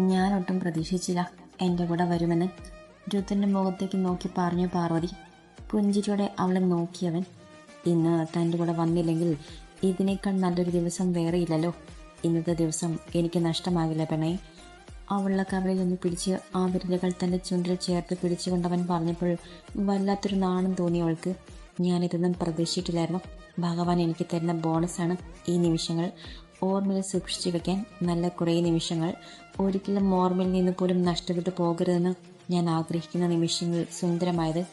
ഞാനൊട്ടും പ്രതീക്ഷിച്ചില്ല എന്റെ കൂടെ വരുമെന്ന്. രുദ്രന്റെ മുഖത്തേക്ക് നോക്കി പറഞ്ഞു പാർവതി. പുഞ്ചിരിയോടെ അവളെ നോക്കിയവൻ ഇന്ന് തന്റെ കൂടെ വന്നില്ലെങ്കിൽ ഇതിനേക്കാൾ നല്ലൊരു ദിവസം വേറെയില്ലല്ലോ ഇന്നത്തെ ദിവസം എനിക്ക് നഷ്ടമാകില്ല പെണ്ണേ. അവളുടെ കവളിൽ നിന്ന് പിടിച്ച് ആ വിരലുകൾ തന്റെ ചുണ്ടിൽ ചേർത്ത് പിടിച്ചുകൊണ്ടവൻ പറഞ്ഞപ്പോൾ വല്ലാത്തൊരു നാണം തോന്നി അവൾക്ക്. ഞാനിതൊന്നും പ്രതീക്ഷിച്ചിട്ടില്ലായിരുന്നു. ഭഗവാൻ എനിക്ക് തരുന്ന ബോണസാണ് ഈ നിമിഷങ്ങൾ. ഓർമ്മയിൽ സൂക്ഷിച്ചു വെക്കാൻ നല്ല കുറേ നിമിഷങ്ങൾ. ഒരിക്കലും ഓർമ്മയിൽ നിന്ന് പോലും നഷ്ടപ്പെട്ടു പോകരുതെന്ന് ഞാൻ ആഗ്രഹിക്കുന്ന നിമിഷങ്ങൾ സുന്ദരമായത്.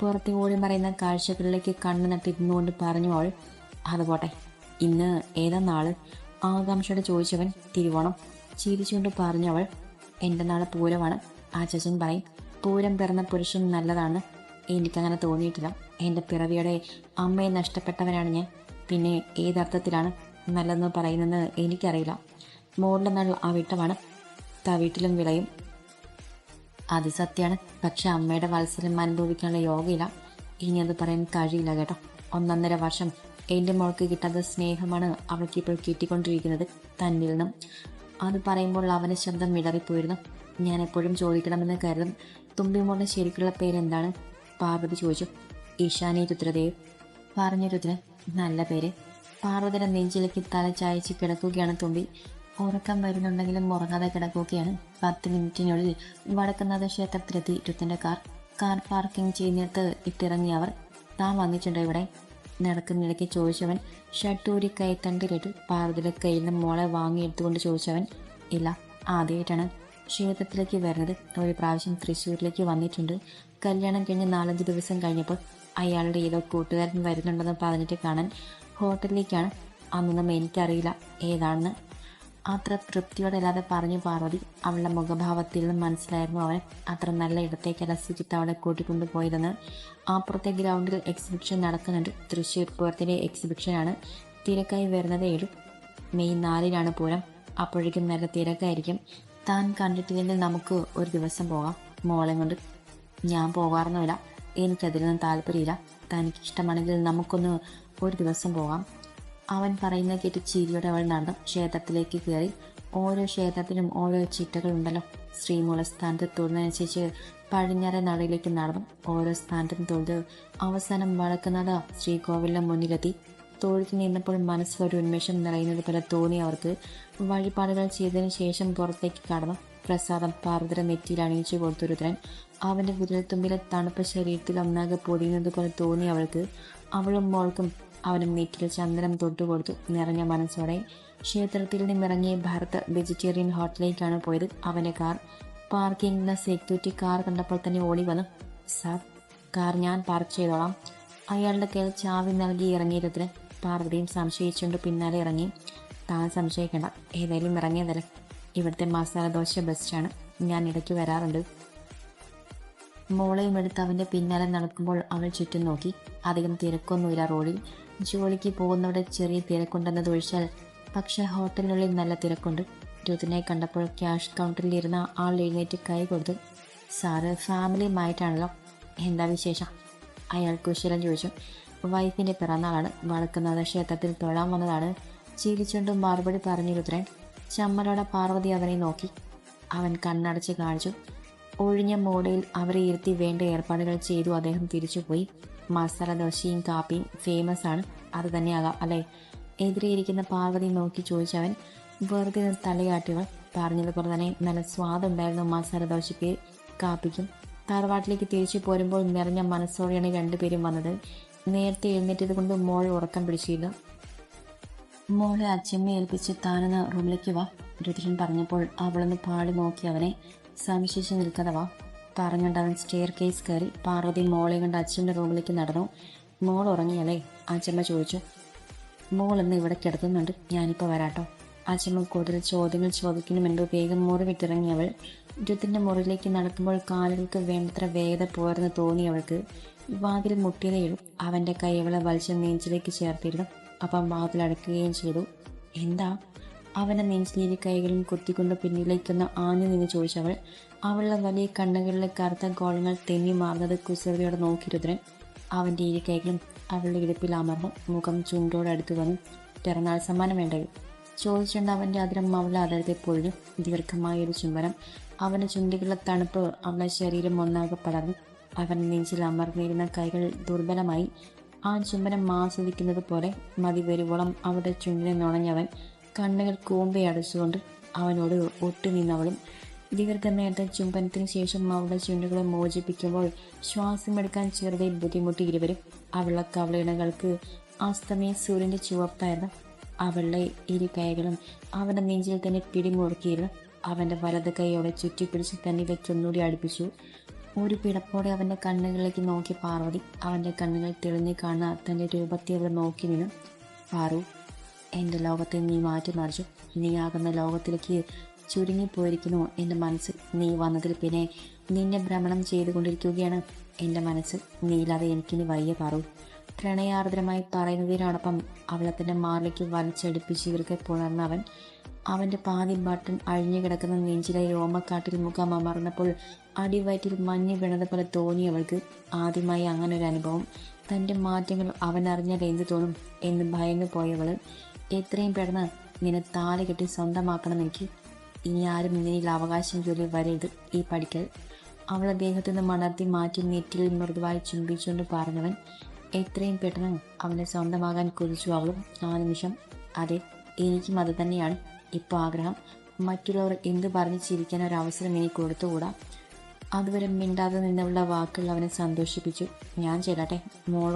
പുറത്ത് ഓടി മറയുന്ന കാഴ്ചകളിലേക്ക് കണ്ണു നട്ടിരുന്നുകൊണ്ട് പറഞ്ഞു അവൾ അതുപോട്ടെ ഇന്ന് ഏതാ നാൾ? ആകാംക്ഷയോടെ ചോദിച്ചവൻ തിരുവോണം. ചിരിച്ചുകൊണ്ട് പറഞ്ഞവൾ എന്റെ നാൾ പൂരമാണ്. ആ ചച്ചൻ പറയും പൂരം പിറന്ന പുരുഷൻ നല്ലതാണ്. എനിക്കങ്ങനെ തോന്നിയിട്ടില്ല. എന്റെ പിറവിയുടെ അമ്മയെ നഷ്ടപ്പെട്ടവനാണ് ഞാൻ. പിന്നെ ഏതർത്ഥത്തിലാണ്? നല്ലതെന്ന് പറയുന്നത് എനിക്കറിയില്ല. മോളുടെ നാൾ ആ വീട്ടമാണ് വീട്ടിലും വിളയും. അത് സത്യമാണ് പക്ഷെ അമ്മയുടെ വാത്സല്യം അനുഭവിക്കാനുള്ള യോഗയില്ല. ഇനി അത് പറയാൻ കഴിയില്ല കേട്ടോ. ഒന്നൊന്നര വർഷം എന്റെ മോൾക്ക് കിട്ടാത്ത സ്നേഹമാണ് അവൾക്ക് ഇപ്പോൾ കിട്ടിക്കൊണ്ടിരിക്കുന്നത് തന്നിൽ നിന്നും അത് പറയുമ്പോൾ അവന്റെ ശബ്ദം വിടറിപ്പോയിരുന്നു ഞാൻ എപ്പോഴും ചോദിക്കണമെന്ന് കരുതും. തുമ്പി തുമ്പിമോളുടെ ശരിക്കുള്ള പേരെന്താണ്? പാർവതി ചോദിച്ചു. ഈശാനി രുദ്രദേവ്. പറഞ്ഞു രുദ്രൻ നല്ല പേര്. പാർവതിയുടെ നെഞ്ചിലേക്ക് തല ചായച്ച് കിടക്കുകയാണ് തുമ്പി. ഉറക്കം വരുന്നുണ്ടെങ്കിലും ഉറങ്ങാതെ കിടക്കുകയാണ്. പത്ത് മിനിറ്റിനുള്ളിൽ വടക്കുന്നാഥ ക്ഷേത്രത്തിലെത്തി രുത്തന്റെ കാർ. കാർ പാർക്കിംഗ് ചെയ്യുന്നിടത്ത് ഇട്ടിറങ്ങിയ അവർ താൻ വന്നിട്ടുണ്ടോ ഇവിടെ? നടക്കുന്നിടയ്ക്ക് ചോദിച്ചവൻ ഷട്ടൂരി കൈത്തണ്ടിലിട്ട് പാർവതിയുടെ കയ്യിൽ നിന്ന് മോളെ വാങ്ങിയെടുത്തുകൊണ്ട് ചോദിച്ചവൻ ഇല്ല ആദ്യമായിട്ടാണ്. ക്ഷേത്രത്തിലേക്ക് വരുന്നത് ഒരു പ്രാവശ്യം തൃശ്ശൂരിലേക്ക് വന്നിട്ടുണ്ട്. കല്യാണം കഴിഞ്ഞ് നാലഞ്ച് ദിവസം കഴിഞ്ഞപ്പോൾ അയാളുടെ ഏതോ കൂട്ടുകാരൻ വരുന്നുണ്ടെന്ന് പറഞ്ഞിട്ട് കാണാൻ ഹോട്ടലിലേക്കാണ്. അന്നൊന്നും എനിക്കറിയില്ല ഏതാണെന്ന്. അത്ര തൃപ്തിയോടെ അല്ലാതെ പറഞ്ഞു പാർവതി അവളുടെ മുഖഭാവത്തിൽ നിന്നും മനസ്സിലായിരുന്നു അവൻ അത്ര നല്ല ഇടത്തേക്കല്ല സുജിത്ത് അവളെ കൂട്ടിക്കൊണ്ടു പോയതെന്ന്. അപ്പുറത്തെ ഗ്രൗണ്ടിൽ എക്സിബിഷൻ നടക്കുന്നുണ്ട്. തൃശ്ശൂർ പൂരത്തിന്റെ എക്സിബിഷനാണ് തിരക്കായി വരുന്നത് ഏഴ് മെയ് നാലിനാണ് പൂരം. അപ്പോഴേക്കും നല്ല തിരക്കായിരിക്കും. താൻ കണ്ടിട്ടില്ലെങ്കിൽ നമുക്ക് ഒരു ദിവസം പോകാം. മോളെ കൊണ്ട് ഞാൻ പോകാറൊന്നുമില്ല. എനിക്കതിലൊന്നും താല്പര്യമില്ല. തനിക്കിഷ്ടമാണെങ്കിൽ നമുക്കൊന്ന് ഒരു ദിവസം പോകാം. അവൻ പറയുന്ന കേട്ട് ചിരിയോടെ അവൾ നടന്നു ക്ഷേത്രത്തിലേക്ക് കയറി. ഓരോ ക്ഷേത്രത്തിനും ഓരോ ചിട്ടകളുണ്ടല്ലോ ശ്രീമൂലസ്ഥാനത്ത് തൊഴുന്നതനുസരിച്ച് പടിഞ്ഞാറെ നടയിലേക്ക് നടന്നു. ഓരോ സ്ഥാനത്തും തൊഴുത് അവസാനം വളക്കുന്നത് ശ്രീകോവിലിന് മുന്നിലെത്തി. തൊഴുത്തിന് നിന്നപ്പോൾ മനസ്സിലൊരു ഉന്മേഷം നിറയുന്നത് പോലെ തോന്നി അവർക്ക്. വഴിപാടുകൾ ചെയ്തതിനു ശേഷം പുറത്തേക്ക് കടന്നു. പ്രസാദം പാർവതര നെറ്റിയിൽ അണിയിച്ചു കൊടുത്തൊരുത്തരൻ അവന്റെ അവന്റെ വിരൽത്തുമ്പിലെ തണുപ്പ് ശരീരത്തിൽ ഒന്നാകെ പൊടിയുന്നത് പോലെ തോന്നി അവൾക്ക്. അവളും മോൾക്കും അവനും നെറ്റിൽ ചന്ദനം തൊട്ടുകൊടുത്തു. നിറഞ്ഞ മനസ്സോടെ ക്ഷേത്രത്തിൽ നിന്നിറങ്ങിയ ഭാരത് വെജിറ്റേറിയൻ ഹോട്ടലിലേക്കാണ് പോയത്. അവന്റെ കാർ പാർക്കിംഗിലെ സെക്യൂരിറ്റി കാർ കണ്ടപ്പോൾ തന്നെ ഓടി വന്നു. സാർ കാർ ഞാൻ പാർക്ക് ചെയ്തോളാം. അയാളുടെ കയ്യിൽ ചാവി നൽകി ഇറങ്ങിയതിന് പാർവതിയും സംശയിച്ചുകൊണ്ട് പിന്നാലെ ഇറങ്ങി. താൻ സംശയിക്കേണ്ട ഏതായാലും ഇറങ്ങിയതല്ല. ഇവിടുത്തെ മസാല ദോശ ബെസ്റ്റാണ് ഞാൻ ഇടയ്ക്ക് വരാറുണ്ട്. മോളെയും എടുത്ത് അവന്റെ പിന്നാലെ നടക്കുമ്പോൾ അവൾ ചുറ്റും നോക്കി. അധികം തിരക്കൊന്നുമില്ല റോഡിൽ. ജോലിക്ക് പോകുന്നവിടെ ചെറിയ തിരക്കുണ്ടെന്നത് ഒഴിച്ചാൽ പക്ഷേ ഹോട്ടലിനുള്ളിൽ നല്ല തിരക്കുണ്ട്. രുതിനെ കണ്ടപ്പോൾ ക്യാഷ് കൗണ്ടറിൽ ഇരുന്ന ആൾ എഴുന്നേറ്റ് കൈ കൊടുത്തു സാറ് ഫാമിലിയുമായിട്ടാണല്ലോ. എന്താ വിശേഷം? അയാൾ കുശലം ചോദിച്ചു. വൈഫിന്റെ പിറന്നാളാണ്. വളക്കുന്നത് ക്ഷേത്രത്തിൽ തൊഴാൻ വന്നതാണ്. ചിരിച്ചുകൊണ്ട് മറുപടി പറഞ്ഞു രുദ്രൻ. ചമ്മലോടെ പാർവതി അവനെ നോക്കി. അവൻ കണ്ണടച്ച് കാണിച്ചു. ഒഴിഞ്ഞ മോഡയിൽ അവരെ ഇരുത്തി വേണ്ട ഏർപ്പാടുകൾ ചെയ്തു അദ്ദേഹം തിരിച്ചുപോയി. മസാല ദോശയും കാപ്പിയും ഫേമസ് ആണ്. അത് തന്നെയാകാം അല്ലേ? എതിരെയിരിക്കുന്ന പാർവതി നോക്കി ചോദിച്ചവൻ വെറുതെ തലയാട്ടുകൾ പറഞ്ഞതുപോലെ തന്നെ നല്ല സ്വാദുണ്ടായിരുന്നു മസാല ദോശയ്ക്ക് കാപ്പിക്കും. തറവാട്ടിലേക്ക് തിരിച്ചു പോരുമ്പോൾ നിറഞ്ഞ മനസ്സോടെയാണ് രണ്ടുപേരും വന്നത്. നേരത്തെ എഴുന്നേറ്റത് കൊണ്ട് മോൾ ഉറക്കം പിടിച്ചില്ല മോളെ അച്ഛമ്മ ഏൽപ്പിച്ച് താനൊന്ന് റൂമിലേക്ക് വാ രുദ്രൻ പറഞ്ഞപ്പോൾ അവളൊന്ന് പാടി നോക്കി അവനെ. സംശയിച്ച് നിൽക്കാതെ വാ. പറഞ്ഞുകൊണ്ട് അവൻ സ്റ്റെയർ കേസ് കയറി പാർവതി മോളെ കൊണ്ട് അച്ഛന്റെ റൂമിലേക്ക് നടന്നു. മോൾ ഉറങ്ങിയല്ലേ? അച്ഛമ്മ ചോദിച്ചു. മോൾ ഇന്ന് ഇവിടെ കിടത്തുന്നുണ്ട് ഞാനിപ്പോൾ വരാട്ടോ. അച്ഛമ്മ കൂടുതൽ ചോദ്യങ്ങൾ ചോദിക്കുന്ന വേഗം മുറി വിട്ടിറങ്ങിയവൾ ഇരുത്തിന്റെ മുറിയിലേക്ക് നടക്കുമ്പോൾ കാലുകൾക്ക് വേണ്ടത്ര വേഗത പോരെന്ന് തോന്നി അവൾക്ക്. വാതിൽ മുട്ടിയതേഴും അവന്റെ കൈ അവളെ വലിച്ച നെഞ്ചിലേക്ക് ചേർത്തിരുന്നു. അപ്പം വാതിലടക്കുകയും ചെയ്തു. എന്താ? അവന്റെ നെഞ്ചിലേക്ക് കൈകളും കുത്തിക്കൊണ്ട് പിന്നിലേക്കൊന്ന് ആഞ്ഞു നിന്ന് ചോദിച്ചവൾ അവളുടെ വലിയ കണ്ണുകളിലെ കറുത്ത ഗോളങ്ങൾ തെന്നി മാറുന്നത് കുസൃതിയോടെ നോക്കിരുദ്രൻ അവന്റെ ഇരു കൈകളും അവളുടെ ഇടുപ്പിൽ അമർന്നു മുഖം ചുണ്ടോട് അടുത്ത് വന്നു. പിറന്നാൾ സമ്മാനം വേണ്ടത് ചോദിച്ചുകൊണ്ട് അവന്റെ അതിരം അവളെ അതിരത്തെ പൊഴിഞ്ഞു ദീർഘമായ ഒരു ചുംബനം. അവന്റെ ചുണ്ടികളുടെ തണുപ്പ് അവളുടെ ശരീരം ഒന്നാകെ പടർന്നു. അവൻ നെഞ്ചിൽ അമർന്നിരുന്ന കൈകൾ ദുർബലമായി. ആ ചുംബനം ആസ്വദിക്കുന്നത് പോലെ മതി വരുവോളം അവളുടെ ചുണ്ടിനെ നുണഞ്ഞവൻ കണ്ണുകൾ കൂമ്പയടച്ചുകൊണ്ട് അവനോട് ഒട്ടുനിന്നവളും ദീർഘനേരത്തെ ചുംബനത്തിന് ശേഷം അവളുടെ ചുണ്ടുകളെ മോചിപ്പിക്കുമ്പോൾ ശ്വാസമെടുക്കാൻ ചെറുതെ ബുദ്ധിമുട്ടി ഇരുവരും അവളുടെ കവളിണകൾക്ക് അസ്തമയ സൂര്യന്റെ ചുവപ്പായിരുന്നു. അവളുടെ ഇരു കൈകളും അവന്റെ നെഞ്ചിൽ തന്നെ പിടിമുറുക്കിയിരുന്നു. അവന്റെ വലത് കൈയോടെ ചുറ്റിപ്പിടിച്ച് തന്നിലേക്ക് ഒന്നുകൂടി അടുപ്പിച്ചു. ഒരു പിടപ്പോടെ അവന്റെ കണ്ണുകളിലേക്ക് നോക്കി പാർവതി അവന്റെ കണ്ണുകൾ തെളിഞ്ഞു കാണുന്ന തന്റെ രൂപത്തെ അവിടെ നോക്കി നിന്നു. പാറു എന്റെ ലോകത്തെ നീ മാറ്റിമറിച്ചു നീ ആകുന്ന ലോകത്തിലേക്ക് ചുരുങ്ങിപ്പോയിരിക്കുന്നു. എന്റെ മനസ്സ് നീ വന്നതിൽ പിന്നെ നിന്നെ ഭ്രമണം ചെയ്തുകൊണ്ടിരിക്കുകയാണ്. എന്റെ മനസ്സ് നീയില്ലാതെ എനിക്കിനി വയ്യ പാറു. പ്രണയാർദ്രമായി പറയുന്നതിനോടൊപ്പം അവളെ തന്നെ മാറിലേക്ക് വലിച്ചടുപ്പിച്ച് ഇവർക്ക് പുണർന്ന അവൻ അവന്റെ പാതി ബട്ടൺ അഴിഞ്ഞു കിടക്കുന്ന നെഞ്ചിലെ രോമക്കാട്ടിൽ മുഖം അമർന്നപ്പോൾ അടിവയറ്റിൽ മഞ്ഞ് വീണത് പോലെ തോന്നി അവൾക്ക്. ആദ്യമായി അങ്ങനെ ഒരു അനുഭവം. തന്റെ മാറ്റങ്ങൾ അവൻ എന്ത് തോന്നും എന്ന് ഭയന്നു പോയവൾ എത്രയും പെട്ടെന്ന് നിന്നെ താലി കെട്ടി സ്വന്തമാക്കണം എനിക്ക് ഇനി ആരും നിന്നിൽ അവകാശം ജോലി വരരുത് ഈ പഠിക്കൽ അവൾ അദ്ദേഹത്തിൽ നിന്ന് മണർത്തി മാറ്റി നെറ്റിൽ മൃദുവായി ചുംബിച്ചുകൊണ്ട് പറഞ്ഞവൻ എത്രയും പെട്ടെന്ന് അവനെ സ്വന്തമാകാൻ കുതിച്ചു അവളും ആ നിമിഷം. അതെ എനിക്കും അത് തന്നെയാണ്. ഇപ്പോൾ ആഗ്രഹം. മറ്റുള്ളവർ എന്ത് പറഞ്ഞ് ചിരിക്കാൻ ഒരു അവസരം എനിക്ക് കൊടുത്തുകൂടാ? അതുവരെ മിണ്ടാതെ നിന്നുള്ള വാക്കുകൾ അവനെ സന്തോഷിപ്പിച്ചു. ഞാൻ ചെല്ലട്ടെ മോൾ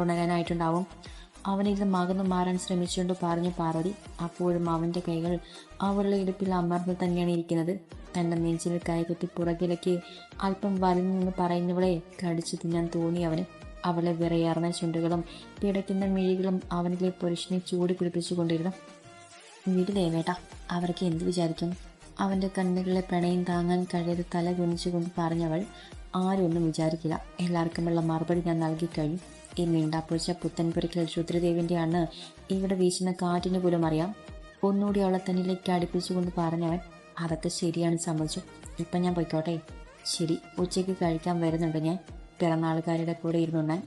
അവനിത് മകന്നു മാറാൻ ശ്രമിച്ചുകൊണ്ട് പറഞ്ഞു പാർവതി അപ്പോഴും അവന്റെ കൈകൾ അവളുടെ ഇടുപ്പിൽ അമർന്ന് തന്നെയാണ് ഇരിക്കുന്നത്. തന്റെ നെഞ്ചിൽ കൈകെട്ടി പുറകിലേക്ക് അല്പം വലിഞ്ഞു നിന്ന് പറയുന്നവളെ കടിച്ചു തിന്നാൻ തോന്നി അവന്. അവളെ വിറയാർന്ന ചുണ്ടുകളും പിടയ്ക്കുന്ന മിഴികളും അവനിലെ പുരുഷനെ ചൂടി പിടിപ്പിച്ചുകൊണ്ടിരുന്നു. വീട്ടിലേവേട്ട അവർക്ക് എന്ത് വിചാരിക്കും? അവന്റെ കണ്ണുകളിലെ പ്രണയം താങ്ങാൻ കഴിയാതെ തല കുനിച്ചുകൊണ്ട് പറഞ്ഞവൾ ആരും ഒന്നും വിചാരിക്കില്ല. എല്ലാവർക്കുമുള്ള മറുപടി ഞാൻ നൽകിക്കഴിഞ്ഞു ഈ നീണ്ടാപ്പുഴച്ച പുത്തൻപുരയ്ക്കൽ രുദ്രദേവിന്റെയാണ് ഇവിടെ വീശുന്ന കാറ്റിന് പോലും അറിയാം. ഒന്നുകൂടി അവളെ തന്നിലേക്ക് അടുപ്പിച്ചുകൊണ്ട് പറഞ്ഞവൻ അതൊക്കെ ശരിയാണ് സമ്മതിച്ചു. ഇപ്പം ഞാൻ പോയിക്കോട്ടെ. ശരി ഉച്ചയ്ക്ക് കഴിക്കാൻ വരുന്നുണ്ട് ഞാൻ. പിറന്നാളുകാരുടെ കൂടെ ഇരുന്നുണ്ണാൻ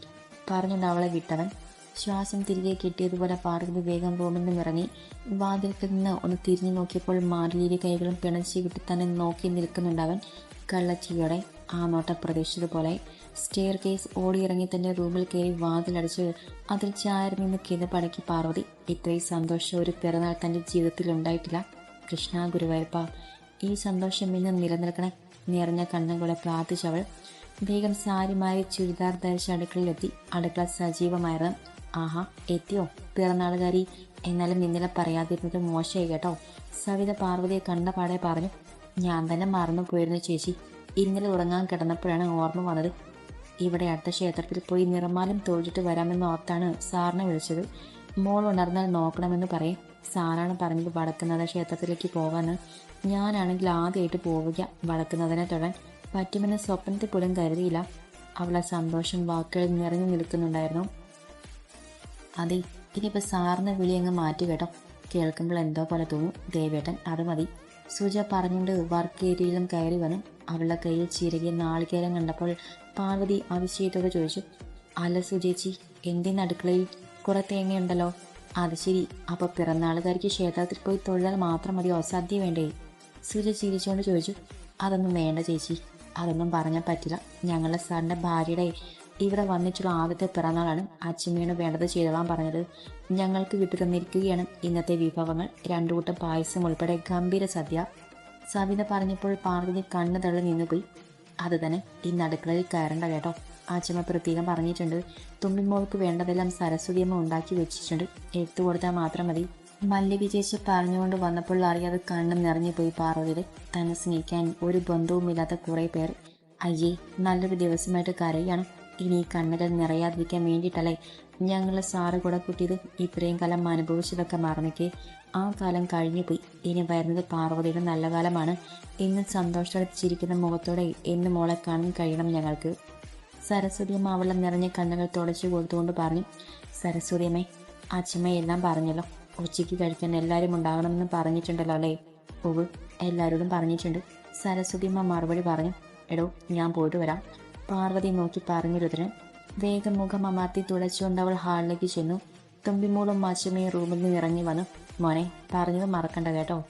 പറഞ്ഞുകൊണ്ട് അവളെ വിട്ടവൻ ശ്വാസം തിരികെ കിട്ടിയതുപോലെ പാർവതി വേഗം റൂമിൽ നിന്ന് ഇറങ്ങി വാതിൽക്കിൽ നിന്ന് ഒന്ന് തിരിഞ്ഞു നോക്കിയപ്പോൾ മാറിയിരി കൈകളും പിണച്ചി വിട്ട് തന്നെ നോക്കി നിൽക്കുന്നുണ്ടവൻ കള്ളച്ചിയോടെ ആ നോട്ടം പ്രതീക്ഷിച്ചതുപോലെ സ്റ്റെയർ കേസ് ഓടിയിറങ്ങി തന്റെ റൂമിൽ കയറി വാതിലടിച്ച് അതിൽ ചാരി നിന്ന് കിതപ്പടക്കി പാർവതി. ഇത്രയും സന്തോഷം ഒരു പിറന്നാൾ തന്റെ ജീവിതത്തിൽ ഉണ്ടായിട്ടില്ല. കൃഷ്ണ ഗുരുവായൂരപ്പ ഈ സന്തോഷം ഇന്ന് നിലനിൽക്കണേ നിറഞ്ഞ കണ്ണുകളെ പ്രാർത്ഥിച്ചവൾ വേഗം സാരിമാരി ചുരിദാർ ധരിച്ച് അടുക്കളയിലെത്തി. അടുക്കള സജീവമായിരുന്നു. ആഹാ എത്തിയോ? പിറന്നാളുകാരി എന്നാലും ഇന്നലെ പറയാതിരുന്നത് മോശമായി കേട്ടോ. സവിത പാർവതിയെ കണ്ട പാടെ പറഞ്ഞു ഞാൻ തന്നെ മറന്നു പോയിരുന്നു ചേച്ചി. ഇന്നലെ ഉറങ്ങാൻ കിടന്നപ്പോഴാണ് ഓർമ്മ വന്നത്. ഇവിടെ അടുത്ത ക്ഷേത്രത്തിൽ പോയി നിറമാലം തൊഴിച്ചിട്ട് വരാമെന്ന് ഓർത്താണ് സാറിനെ വിളിച്ചത്. മോൾ ഉണർന്നാൽ നോക്കണമെന്ന് പറയും. സാറാണ് പറഞ്ഞത് വടക്കുന്നത് ക്ഷേത്രത്തിലേക്ക് പോകാന്ന്. ഞാനാണെങ്കിൽ ആദ്യമായിട്ട് പോവുക വടക്കുന്നതിനെ തൊഴാൻ. പറ്റുമെന്ന് സ്വപ്നത്തിൽ പോലും കരുതിയില്ല. അവളെ സന്തോഷം വാക്കുകളിൽ നിറഞ്ഞു നിൽക്കുന്നുണ്ടായിരുന്നു. അതെ ഇനിയിപ്പോൾ സാറിന് വിളി അങ്ങ് മാറ്റി കേട്ടോ. കേൾക്കുമ്പോൾ എന്തോ പോലെ തോന്നും. ദേവേട്ടൻ അത് മതി. സുജ പറഞ്ഞുകൊണ്ട് വർക്ക് ഏരിയയിലും കയറി വന്നു. അവളുടെ കയ്യിൽ ചിരകിയ നാളികേരം കണ്ടപ്പോൾ പാർവതി അതിശയത്തോടെ ചോദിച്ചു അല്ല സുചേച്ചി എന്തിന് അടുക്കളയിൽ കുറെ തേങ്ങയുണ്ടല്ലോ. അത് ശരി അപ്പൊ പിറന്നാളുകാരിക്ക് ക്ഷേത്രത്തിൽ പോയി തൊഴിലാൽ മാത്രം മതി സദ്യ വേണ്ടേ? സുജ ചിരിച്ചുകൊണ്ട് ചോദിച്ചു അതൊന്നും വേണ്ട ചേച്ചി അതൊന്നും പറഞ്ഞാൽ പറ്റില്ല. ഞങ്ങളുടെ സാറിന്റെ ഭാര്യയുടെ ഇവിടെ വന്നിട്ടുള്ള ആദ്യത്തെ പിറന്നാളാണ് അച്ഛമ്മയാണ് വേണ്ടത് ചെയ്തോളാൻ പറഞ്ഞത്. ഞങ്ങൾക്ക് വിട്ടു തന്നിരിക്കുകയാണ് ഇന്നത്തെ വിഭവങ്ങൾ. രണ്ടു കൂട്ടം പായസം ഉൾപ്പെടെ ഗംഭീര സദ്യ. സവിത പറഞ്ഞപ്പോൾ പാർവതി കണ്ണു തള്ളി നിന്നുപോയി. അത് തന്നെ ഇന്ന് അടുക്കളയിൽ കയറണ്ട കേട്ടോ. അച്ഛമ്മ പ്രത്യേകം പറഞ്ഞിട്ടുണ്ട്. തുമ്പിമോൾക്ക് വേണ്ടതെല്ലാം സരസ്വതിയമ്മ ഉണ്ടാക്കി വെച്ചിട്ടുണ്ട്. എടുത്തു കൊടുത്താൽ മാത്രം മതി. മല്ലിക ചേച്ചി പറഞ്ഞുകൊണ്ട് വന്നപ്പോൾ അറിയാതെ കണ്ണും നിറഞ്ഞു പോയി പാർവതിയുടെ. തന്നെ സ്നേഹിക്കാൻ ഒരു ബന്ധവുമില്ലാത്ത കുറെ പേർ. അയ്യേ നല്ലൊരു ദിവസമായിട്ട് കരയാണ്. ഇനി ഈ കണ്ണുകൾ നിറയാതിരിക്കാൻ വേണ്ടിയിട്ടല്ലേ ഞങ്ങൾ സാറ് കൂടെ കുട്ടിയത്? ഇത്രയും കാലം അനുഭവിച്ചതൊക്കെ മറന്നേക്ക്. ആ കാലം കഴിഞ്ഞു പോയി ഇനി വരുന്നത് പാർവതിയുടെ നല്ല കാലമാണ്. ഇന്ന് സന്തോഷത്തോടെ ചിരിക്കുന്ന മുഖത്തോടെ എന്ന് മോളെ കാണാൻ കഴിയണം ഞങ്ങൾക്ക്. സരസ്വതിയമ്മ അവളെ നിറഞ്ഞ കണ്ണുകൾ തുടച്ചു കൊടുത്തുകൊണ്ട് പറഞ്ഞു സരസ്വതിയമ്മേ അച്ഛമ്മ എല്ലാം പറഞ്ഞല്ലോ. ഉച്ചയ്ക്ക് കഴിക്കാൻ എല്ലാവരും ഉണ്ടാകണമെന്ന് പറഞ്ഞിട്ടുണ്ടല്ലോ അല്ലേ? ഉവ് എല്ലാവരോടും പറഞ്ഞിട്ടുണ്ട്. സരസ്വതിയമ്മ മറുപടി പറഞ്ഞു എടോ ഞാൻ പോയിട്ട് വരാം. പാർവതി നോക്കി പറഞ്ഞു രുദ്രൻ വേഗം മുഖം അമർത്തി തുടച്ചുകൊണ്ട് അവൾ ഹാളിലേക്ക് ചെന്നു. തുമ്പിമൂളും അച്ഛമ്മയും റൂമിൽ നിന്ന് ഇറങ്ങി വന്നു. മോനെ പറഞ്ഞത് മറക്കണ്ട കേട്ടോ.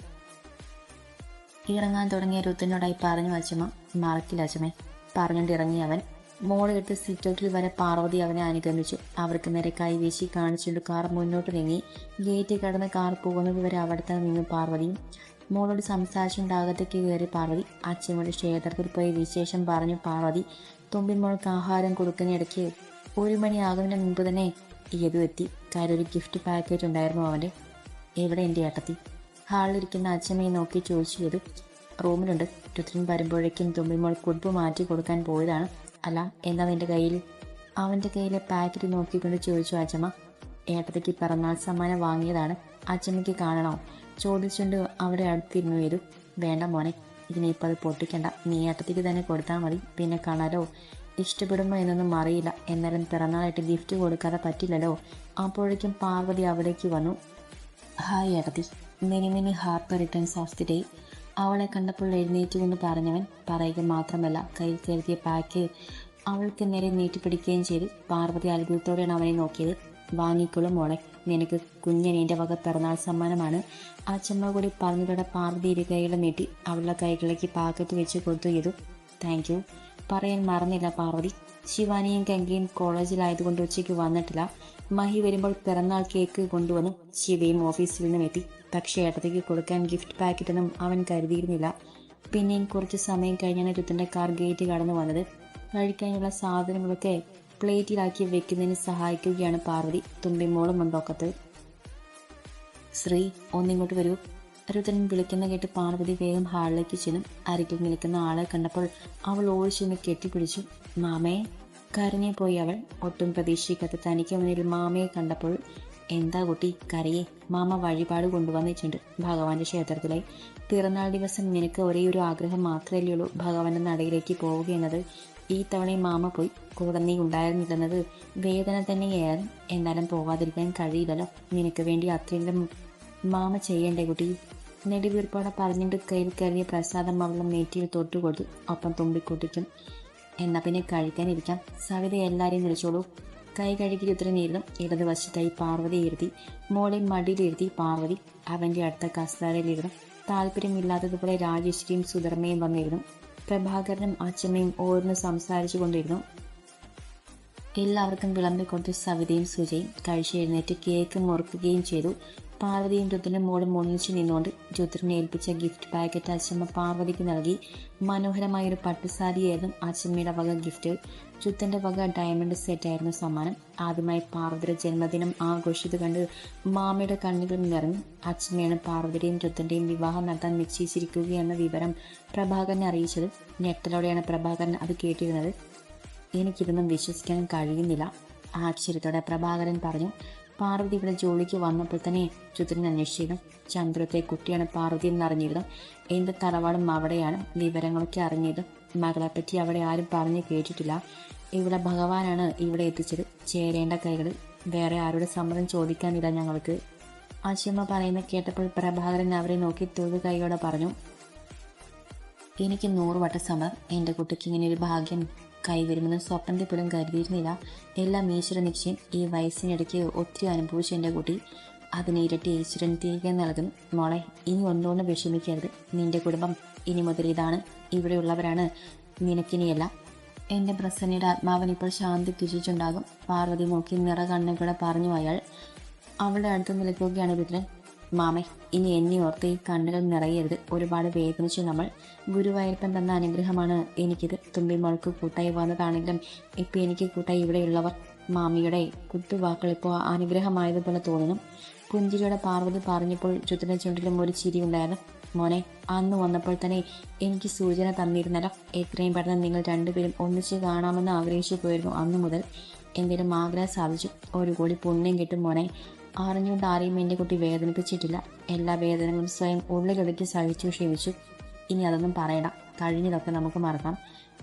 ഇറങ്ങാൻ തുടങ്ങിയ രുത്തിനോടായി പറഞ്ഞു അച്ഛമ്മ മറക്കില്ല അച്ഛമ്മേ. പറഞ്ഞുകൊണ്ട് ഇറങ്ങി അവൻ മോളെടുത്ത് സിറ്റൗട്ടിൽ വരെ പാർവതി അവനെ അനുഗമിച്ചു. അവർക്ക് നേരെ കൈവീശി കാണിച്ചുകൊണ്ട് കാർ മുന്നോട്ട് നീങ്ങി. ഗേറ്റ് കടന്ന് കാർ പോകുന്നത് വരെ അവിടുത്തെ നിന്നു പാർവതിയും. മോളോട് സംസാരിച്ചുകൊണ്ട് അകത്തേക്ക് കയറി പാർവതി. അച്ഛനോട് ക്ഷേത്രത്തിൽ പോയി വിശേഷം പറഞ്ഞു പാർവതി. തുമ്പിൻ മോൾക്ക് ആഹാരം കൊടുക്കുന്നതിടയ്ക്ക് ഒരു മണിയാകുന്നതിന് മുമ്പ് തന്നെ ഏതു എത്തി കാര്യം ഒരു ഗിഫ്റ്റ് പാക്കറ്റ് ഉണ്ടായിരുന്നു അവന്റെ. എവിടെ എന്റെ ഏട്ടത്തി? ഹാളിലിരിക്കുന്ന അച്ഛമ്മയെ നോക്കി ചോദിച്ചു ചെയ്തു റൂമിലുണ്ട്. രുദ്രൻ വരുമ്പോഴേക്കും തുമ്പിമോൾ കുടുംബ് മാറ്റി കൊടുക്കാൻ പോയതാണ്. അല്ല എന്താ നിന്റെ കയ്യിൽ? അവന്റെ കയ്യിലെ പാക്കറ്റ് നോക്കിക്കൊണ്ട് ചോദിച്ചു അച്ഛമ്മ. ഏട്ടത്തിക്ക് പിറന്നാൾ സമ്മാനം വാങ്ങിയതാണ്. അച്ഛമ്മയ്ക്ക് കാണണോ? ചോദിച്ചുകൊണ്ട് അവിടെ അടുത്തിരുന്നു ചെയ്തു വേണ്ട മോനെ ഇതിനിപ്പോൾ അത് പൊട്ടിക്കണ്ട. നീ ഏട്ടത്തിക്ക് തന്നെ കൊടുത്താൽ മതി. പിന്നെ കാണാലോ? ഇഷ്ടപ്പെടുമോ എന്നൊന്നും അറിയില്ല. എന്നാലും പിറന്നാളായിട്ട് ഗിഫ്റ്റ് കൊടുക്കാതെ പറ്റില്ലല്ലോ. അപ്പോഴേക്കും പാർവതി അവിടേക്ക് വന്നു. ഹായ് ഏട്ടത്തി many many happy returns of the day. അവളെ കണ്ടപ്പോൾ എഴുന്നേറ്റുകൊണ്ട് പറഞ്ഞവൻ പറയുക മാത്രമല്ല കയ്യിൽ കരുതിയ പാക്ക് അവൾക്ക് നേരെ നീട്ടിപ്പിടിക്കുകയും ചെയ്തു. പാർവതി അത്ഭുതത്തോടെയാണ് അവനെ നോക്കിയത്. വാങ്ങിക്കൊള്ളും മോളെ നിനക്ക് കുഞ്ഞനീന്റെ വക പിറന്നാൾ സമ്മാനമാണ്. അച്ഛമ്മ കൂടി പറഞ്ഞതോടെ പാർവതി ഇരു കൈകളും നീട്ടി അവളുടെ കൈകളിലേക്ക് പാക്കറ്റ് വെച്ച് കൊടുത്തു ചെയ്തു. താങ്ക് യു പറയാൻ മറന്നില്ല പാർവതി. ശിവാനിയും ഗംഗയും കോളേജിലായതുകൊണ്ട് ഉച്ചയ്ക്ക് വന്നിട്ടില്ല. മഹി വരുമ്പോൾ പിറന്നാൾ കേക്ക് കൊണ്ടുവന്നു ശിവയും ഓഫീസിൽ നിന്നും എത്തി. പക്ഷേ ഏട്ടത്തേക്ക് കൊടുക്കാൻ ഗിഫ്റ്റ് പാക്കറ്റൊന്നും അവൻ കരുതിയിരുന്നില്ല. പിന്നെയും കുറച്ച് സമയം കഴിഞ്ഞാണ് രുത്തിന്റെ കാർ ഗേറ്റ് കടന്നു വന്നത്. കഴിക്കാനുള്ള സാധനങ്ങളൊക്കെ പ്ലേറ്റിലാക്കി വെക്കുന്നതിന് സഹായിക്കുകയാണ് പാർവതി. തുമ്പിമോളും മുൻപൊക്കത്ത് ശ്രീ ഒന്നിങ്ങോട്ട് വരൂ. രുദ്രൻ വിളിക്കുന്ന കേട്ട് പാർവതി വേഗം ഹാളിലേക്ക് ചെന്നും. അരികിൽ നിൽക്കുന്ന ആളെ കണ്ടപ്പോൾ അവൾ ഓടിച്ചെന്ന് കെട്ടിപ്പിടിച്ചു. മാമയെ കരഞ്ഞേ പോയി അവൾ. ഒട്ടും പ്രതീക്ഷിക്കാത്ത തനിക്ക് മുന്നിൽ മാമയെ കണ്ടപ്പോൾ എന്താ കുട്ടി കരയെ. മാമ വഴിപാട് കൊണ്ടുവന്നിട്ടുണ്ട്. ഭഗവാന്റെ ക്ഷേത്രത്തിലായി. പിറന്നാൾ ദിവസം നിനക്ക് ഒരേ ഒരു ആഗ്രഹം മാത്രമല്ലേ ഉള്ളൂ. ഭഗവാന്റെ നടയിലേക്ക് പോവുക എന്നത്. ഈ തവണയും മാമ പോയി. കൂടെ നീ ഉണ്ടായിരുന്നില്ലെന്നത് വേദന തന്നെയായിരുന്നു. എന്നാലും പോവാതിരിക്കാൻ കഴിയില്ലല്ലോ. നിനക്ക് വേണ്ടി അത്രയെങ്കിലും മാമ ചെയ്യണ്ടേ കുട്ടി? നെടുവീർപ്പോടെ പറഞ്ഞിട്ട് കയ്യിൽ കയറിയ പ്രസാദം അവളെ നെറ്റിയിൽ തൊട്ടു കൊടുത്തു ഒപ്പം തുമ്പിക്കൂട്ടിക്കും. എന്നാൽ പിന്നെ കഴിക്കാനിരിക്കാം. സവിത എല്ലാവരെയും വിളിച്ചോളൂ. കൈ കഴുകി ഉത്തരനിരുന്നു ഇടതുവശത്തായി പാർവതി ഇരുത്തി മോളെ മടിയിലിരുത്തി പാർവതി അവന്റെ അടുത്ത കസേരയിലിരുന്നു താല്പര്യമില്ലാത്തതുപോലെ രാജേശ്വരിയും സുധർമ്മയും വന്നിരുന്നു. പ്രഭാകരനും അച്ഛമ്മയും ഓരോന്ന് സംസാരിച്ചു കൊണ്ടിരുന്നു. എല്ലാവർക്കും വിളമ്പിക്കൊടുത്ത് സവിതയും സുജയും. കഴിച്ചെഴുന്നേറ്റ് കേക്ക് മുറുക്കുകയും ചെയ്തു. പാർവതിയും രുദ്രനും മോളും ഒന്നിച്ചു നിന്നുകൊണ്ട് രുദ്രനെ ഏൽപ്പിച്ച ഗിഫ്റ്റ് പാക്കറ്റ് അച്ഛമ്മ പാർവതിക്ക് നൽകി. മനോഹരമായ ഒരു പട്ടുസാരിയായിരുന്നു അച്ഛമ്മയുടെ വക ഗിഫ്റ്റ് രുദ്രന്റെ വക ഡയമണ്ട് സെറ്റായിരുന്നു സമ്മാനം. ആദ്യമായി പാർവതിയുടെ ജന്മദിനം ആഘോഷിച്ചത് കണ്ട് മാമയുടെ കണ്ണുകൾ നിറഞ്ഞു അച്ഛമ്മയാണ് പാർവതിയുടെയും രുദ്രന്റെയും വിവാഹം നടത്താൻ നിശ്ചയിച്ചിരിക്കുകയെന്ന വിവരം പ്രഭാകരനെ അറിയിച്ചത്. ഞെട്ടലോടെയാണ് പ്രഭാകരൻ അത് കേട്ടിരുന്നത്. എനിക്കിതൊന്നും വിശ്വസിക്കാൻ കഴിയുന്നില്ല. ആശ്ചര്യത്തോടെ പ്രഭാകരൻ പറഞ്ഞു പാർവതി ഇവിടെ ജോലിക്ക് വന്നപ്പോൾ തന്നെ രുദ്രൻ അന്വേഷിച്ചിരുന്നു. ചന്ദ്രത്തെ കുട്ടിയാണ് പാർവതി എന്നറിഞ്ഞിരുന്നു. എന്റെ തറവാടും അവിടെയാണ് വിവരങ്ങളൊക്കെ അറിഞ്ഞത് മകളെപ്പറ്റി അവിടെ ആരും പറഞ്ഞു കേട്ടിട്ടില്ല. ഇവിടെ ഭഗവാനാണ് ഇവിടെ എത്തിച്ചത്. ചേരേണ്ട കൈകൾ വേറെ ആരുടെ സമ്മതം ചോദിക്കാനില്ല ഞങ്ങൾക്ക്. അച്ഛമ്മ പറയുന്നത് കേട്ടപ്പോൾ പ്രഭാകരൻ അവരെ നോക്കി തൊഴു കൈയോടെ പറഞ്ഞു എനിക്ക് നൂറ് വട്ട സമർ എന്റെ കുട്ടിക്ക് ഇങ്ങനെ ഒരു ഭാഗ്യം കൈവരുമെന്ന് സ്വപ്നത്തിൽ പോലും കരുതിയിരുന്നില്ല. എല്ലാം ഈശ്വര നിശ്ചയം. ഈ വയസ്സിനിടയ്ക്ക് ഒത്തിരി അനുഭവിച്ചു എന്റെ കുട്ടി. അതിന് ഇരട്ടി ഈശ്വരൻ തിരികെ നൽകും. മോളെ ഇനി ഒന്നുകൊണ്ട് വിഷമിക്കരുത്. നിന്റെ കുടുംബം ഇനി മുതൽ ഇതാണ്. ഇവിടെയുള്ളവരാണ് നിനക്കിനിയല്ല. എന്റെ പ്രസന്നയുടെ ആത്മാവൻ ഇപ്പോൾ ശാന്തി തിരിച്ചിട്ടുണ്ടാകും പാർവതി നോക്കി നിറ കണ്ണുകൂടെ പറഞ്ഞു അയാൾ. അവളുടെ അടുത്ത് നിൽക്കുകയാണ് രുദ്രൻ മാമേ ഇനി എന്നെ ഓർത്ത് ഈ കണ്ണുകൾ നിറയരുത്. ഒരുപാട് വേദനിച്ചു നമ്മൾ. ഗുരുവായൂരപ്പൻ തന്ന അനുഗ്രഹമാണ് എനിക്കിത്. തുമ്പി മോൾക്ക് കൂട്ടായി വന്നതാണെങ്കിലും ഇപ്പം എനിക്ക് കൂട്ടായി ഇവിടെയുള്ളവർ മാമിയുടെ കുത്തുവാക്കൾ ഇപ്പോൾ അനുഗ്രഹമായതുപോലെ തോന്നുന്നു. പുഞ്ചിരിയുടെ പാർവതി പറഞ്ഞപ്പോൾ ചുറ്റിനെ ചുണ്ടിലും ഒരു ചിരി ഉണ്ടായിരുന്നു. മോനെ അന്ന് വന്നപ്പോൾ തന്നെ എനിക്ക് സൂചന തന്നിരുന്നല്ലോ. എത്രയും പെട്ടെന്ന് നിങ്ങൾ രണ്ടുപേരും ഒന്നിച്ച് കാണാമെന്ന് ആഗ്രഹിച്ചു പോയിരുന്നു അന്ന് മുതൽ. എന്തെങ്കിലും ആഗ്രഹം സാധിച്ചു. ഒരു കോടി പുണ്യം കിട്ടും മോനെ. അറിഞ്ഞുകൊണ്ട് ആരെയും എന്റെ കുട്ടി വേദനിപ്പിച്ചിട്ടില്ല. എല്ലാ വേദനകളും സ്വയം ഉള്ളിലൊടുക്കി സഹിച്ചു ക്ഷമിച്ചു. ഇനി അതൊന്നും പറയണം കഴിഞ്ഞതൊക്കെ നമുക്ക് മറക്കാം.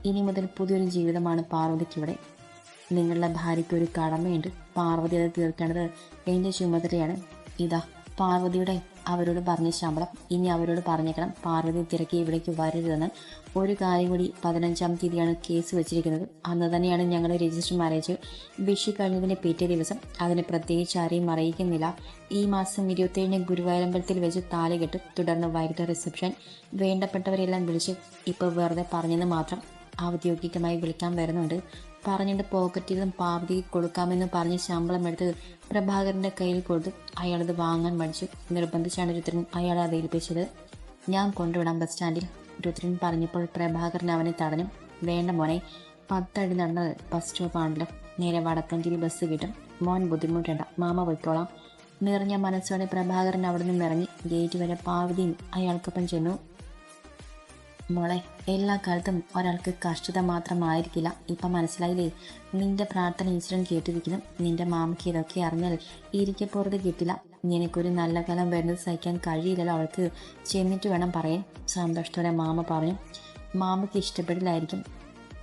ഇനി മുതൽ പുതിയൊരു ജീവിതമാണ് പാർവതിക്കിവിടെ. നിങ്ങളുടെ ഭാര്യയ്ക്ക് ഒരു കടമയുണ്ട്. പാർവതി അത് തീർക്കേണ്ടത് എന്റെ ചുമതലയാണ്. ഇതാ പാർവതിയുടെ അവരോട് പറഞ്ഞ ശമ്പളം ഇനി അവരോട് പറഞ്ഞേക്കണം. പാർവതി തിരക്കി ഇവിടേക്ക് വരരുതെന്ന് ഒരു കാര്യം കൂടി പതിനഞ്ചാം തീയതിയാണ് കേസ് വെച്ചിരിക്കുന്നത്. അന്ന് തന്നെയാണ് ഞങ്ങളുടെ രജിസ്റ്റർ മാരേജ് വിഷു കഴിഞ്ഞതിന്റെ പിറ്റേ ദിവസം അതിന് പ്രത്യേകിച്ച് ആരെയും അറിയിക്കുന്നില്ല. ഈ മാസം ഇരുപത്തേഴിന് ഗുരുവായൂരമ്പലത്തിൽ വെച്ച് താലി കെട്ടും തുടർന്ന് വൈകിട്ട് റിസപ്ഷൻ. വേണ്ടപ്പെട്ടവരെല്ലാം വിളിച്ച് ഇപ്പോൾ വെറുതെ പറഞ്ഞെന്ന് മാത്രം ഔദ്യോഗികമായി വിളിക്കാൻ വരുന്നുണ്ട്. പറഞ്ഞിട്ട് പോക്കറ്റിൽ നിന്നും കൊടുക്കാമെന്ന് പറഞ്ഞ് ശമ്പളം എടുത്ത് പ്രഭാകരന്റെ കയ്യിൽ കൊടുത്ത് അയാളത് വാങ്ങാൻ മടിച്ചു. നിർബന്ധിച്ചാണ് രുദ്രൻ അയാളെ അത് ഏൽപ്പിച്ചത് ഞാൻ കൊണ്ടുവിടാം ബസ് സ്റ്റാൻഡിൽ. രുദ്രൻ പറഞ്ഞപ്പോൾ പ്രഭാകരൻ അവനെ തടഞ്ഞു. വേണ്ട മോനെ പത്തടി നടന്നത് ബസ് സ്റ്റോപ്പാണല്ലോ നേരെ വടക്കഞ്ചേരി ബസ് കിട്ടും. മോൻ ബുദ്ധിമുട്ടേണ്ട. മാമ പോയിക്കോളാം. നിറഞ്ഞ മനസ്സോടെ പ്രഭാകരൻ അവിടെ നിന്ന് ഇറങ്ങി ഗേറ്റ് വരെ പാവതിയും അയാൾക്കൊപ്പം ചെന്നു. മോളെ എല്ലാ കാലത്തും ഒരാൾക്ക് കഷ്ടത മാത്രമായിരിക്കില്ല. ഇപ്പം മനസ്സിലായില്ലേ? നിന്റെ പ്രാർത്ഥന ഈശ്വരൻ കേട്ടിരിക്കുന്നു. നിന്റെ മാമയ്ക്ക് ഇതൊക്കെ അറിഞ്ഞാൽ ഇരിക്കപ്പുറത്ത് കിട്ടില്ല. നിനക്കൊരു നല്ല കാലം വരുന്നത് സഹിക്കാൻ കഴിയില്ലല്ലോ അവൾക്ക്. ചെന്നിട്ട് വേണം പറയാൻ. സന്തോഷത്തോടെ മാമ പറഞ്ഞു. മാമയ്ക്ക് ഇഷ്ടപ്പെടില്ലായിരിക്കും.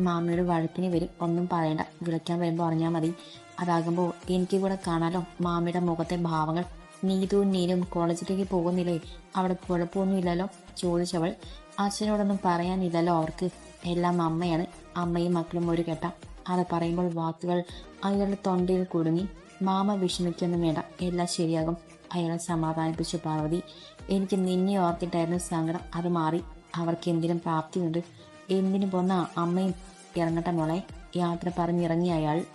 മാമയുടെ വഴക്കിന് വരും. ഒന്നും പറയണ്ട. വിളിക്കാൻ വരുമ്പോൾ അറിഞ്ഞാൽ മതി. അതാകുമ്പോൾ എനിക്ക് കൂടെ കാണാലോ മാമയുടെ മുഖത്തെ ഭാവങ്ങൾ? നീതുവും നീലും കോളേജിലേക്ക് പോകുന്നില്ലേ? അവിടെ കുഴപ്പമൊന്നുമില്ലല്ലോ? ചോദിച്ചവൾ. അച്ഛനോടൊന്നും പറയാനില്ലല്ലോ അവർക്ക്. എല്ലാം അമ്മയാണ്. അമ്മയും മക്കളും ഒരു കെട്ട അത് പറയുമ്പോൾ വാക്കുകൾ അയാളുടെ തൊണ്ടയിൽ കുടുങ്ങി. മാമ വിഷമിക്കൊന്നും വേണ്ട. എല്ലാം ശരിയാകും. അയാളെ സമാധാനിപ്പിച്ചു പാർവതി. എനിക്ക് നിന്നെ ഓർത്തിട്ടായിരുന്നു സങ്കടം. അത് മാറി. അവർക്ക് എന്തിനും പ്രാപ്തിയുണ്ട്. എന്തിനു പോന്ന അമ്മയും ഇറങ്ങട്ടെ മോളെ. യാത്ര പറഞ്ഞിറങ്ങി അയാൾ